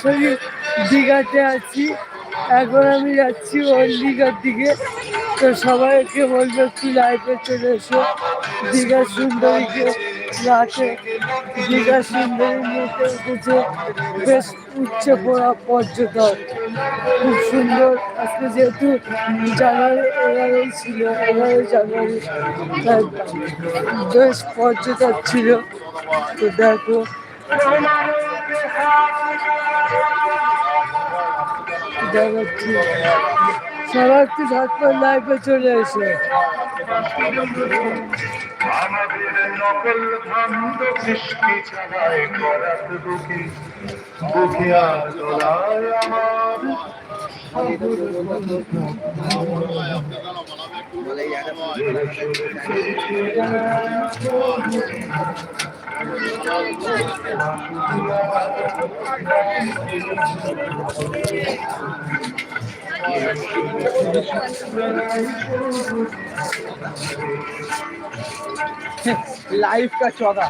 Sorry দীঘাতে আছি। এখন আমি যাচ্ছি ওর দীঘার দিকে। তো সবাইকে বলব একটু লাইফে চলে এসো। দীঘা সুন্দরীকে রাতে। দীঘা সুন্দরী নিতে উঠেছে বেশ উচ্চে পড়া পর্যটক। খুব সুন্দর। আজকে যেহেতু জানুয়ারি, এগারোই ছিল, এগারোই জানুয়ারি বেশ পর্যটক ছিল। তো দেখো। দেখাচ্ছি সবাই একটু ঝটপট লাইফে চলে এসে আমাদের लाइफ का चौदह